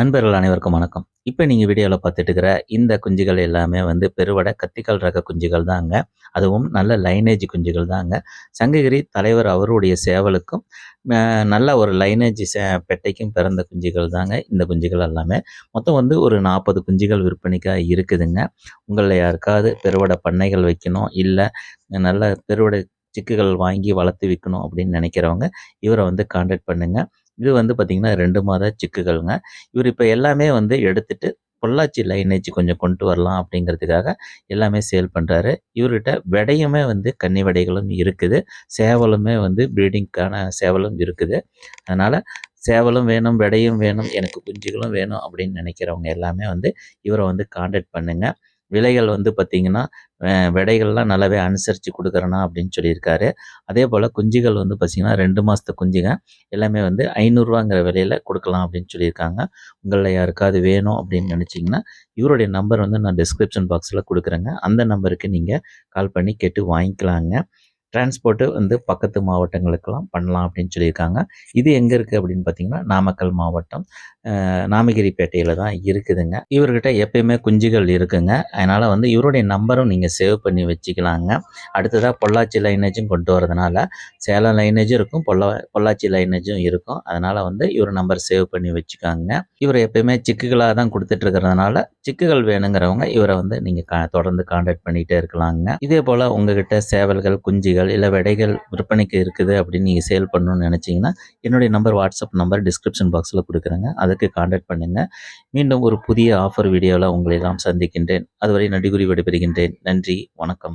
நண்பர்கள் அனைவருக்கும் வணக்கம். இப்போ நீங்கள் வீடியோவில் பார்த்துட்டு இருக்கிற இந்த குஞ்சுகள் எல்லாமே வந்து பெருவடை கத்திக்கால் ரக குஞ்சுகள் தாங்க. அதுவும் நல்ல லைனேஜ் குஞ்சுகள் தாங்க. சங்ககிரி தலைவர் அவருடைய சேவலுக்கும் நல்ல ஒரு லைனேஜ் சே பெட்டைக்கும் பிறந்த குஞ்சுகள் தாங்க இந்த குஞ்சுகள் எல்லாமே. மொத்தம் வந்து ஒரு நாற்பது குஞ்சுகள் விற்பனைக்காக இருக்குதுங்க. உங்களில் யாருக்காவது பெருவடை பண்ணைகள் வைக்கணும் இல்லை நல்ல பெருவடை சிக்குகள் வாங்கி வளர்த்து விற்கணும் அப்படின்னு நினைக்கிறவங்க இவரை வந்து காண்டாக்ட் பண்ணுங்கள் இது வந்து பார்த்திங்கன்னா ரெண்டு மாத சிக்குகள்ங்க. இவர் இப்போ எல்லாமே வந்து எடுத்துட்டு பொள்ளாச்சி லைனேஜ் கொஞ்சம் கொண்டு வரலாம் அப்படிங்கிறதுக்காக எல்லாமே சேல் பண்ணுறாரு இவர்கிட்ட விடையுமே வந்து கன்னி விடைகளும் இருக்குது. சேவலுமே வந்து ப்ரீடிங்க்கான சேவலும் இருக்குது. அதனால் சேவலும் வேணும் விடையும் வேணும் எனக்கு குஞ்சுகளும் வேணும் அப்படின்னு நினைக்கிறவங்க எல்லாமே வந்து இவரை வந்து காண்டாக்ட் பண்ணுங்கள் விலைகள் வந்து பார்த்திங்கன்னா விடைகள்லாம் நல்லாவே அனுசரித்து கொடுக்குறேனா அப்படின்னு சொல்லியிருக்காரு. அதே போல் குஞ்சுகள் வந்து பார்த்திங்கன்னா ரெண்டு மாதத்து குஞ்சுங்க. எல்லாமே வந்து ஐநூறுரூவாங்கிற விலையில் கொடுக்கலாம் அப்படின்னு சொல்லியிருக்காங்க. உங்களில் யாருக்காவது வேணும் அப்படின்னு நினச்சிங்கன்னா இவருடைய நம்பர் வந்து நான் டிஸ்கிரிப்ஷன் பாக்ஸில் கொடுக்குறேங்க. அந்த நம்பருக்கு நீங்கள் கால் பண்ணி கேட்டு வாங்கிக்கலாங்க. டிரான்ஸ்போர்ட்டு வந்து பக்கத்து மாவட்டங்களுக்கெல்லாம் பண்ணலாம் அப்படின்னு சொல்லியிருக்காங்க. இது எங்கே இருக்குது அப்படின்னு பார்த்தீங்கன்னா நாமக்கல் மாவட்டம் நாமகிரிப்பேட்டையில் தான் இருக்குதுங்க. இவர்கிட்ட எப்பயுமே குஞ்சுகள் இருக்குங்க. அதனால் வந்து இவருடைய நம்பரும் நீங்கள் சேவ் பண்ணி வச்சுக்கலாங்க. அடுத்ததாக பொள்ளாச்சி லைனேஜும் கொண்டு வரதுனால சேலம் லைனேஜும் இருக்கும் பொள்ளா பொள்ளாச்சி லைனேஜும் இருக்கும். அதனால் வந்து இவர் நம்பர் சேவ் பண்ணி வச்சுக்காங்க. இவர் எப்பயுமே சிக்குகளாக தான் கொடுத்துட்ருக்கிறதுனால சிக்குகள் வேணுங்கிறவங்க இவரை வந்து நீங்கள் கா தொடர்ந்து காண்டாக்ட் பண்ணிகிட்டே இருக்கலாங்க. இதே போல் உங்ககிட்ட சேவல்கள் குஞ்சுகள் இல்லை விடைகள் விற்பனைக்கு இருக்குது அப்படின்னு நீங்கள் சேல் பண்ணணும்னு நினச்சிங்கன்னா என்னுடைய நம்பர் வாட்ஸ்அப் நம்பர் டிஸ்கிரிப்ஷன் பாக்ஸில் கொடுக்குறேங்க. அதுக்கு காண்டாக்ட் பண்ணுங்கள் மீண்டும் ஒரு புதிய ஆஃபர் வீடியோவில் உங்களை எல்லாம் சந்திக்கின்றேன். அதுவரை நடிகுறி விடைபெறுகின்றேன். நன்றி வணக்கம்.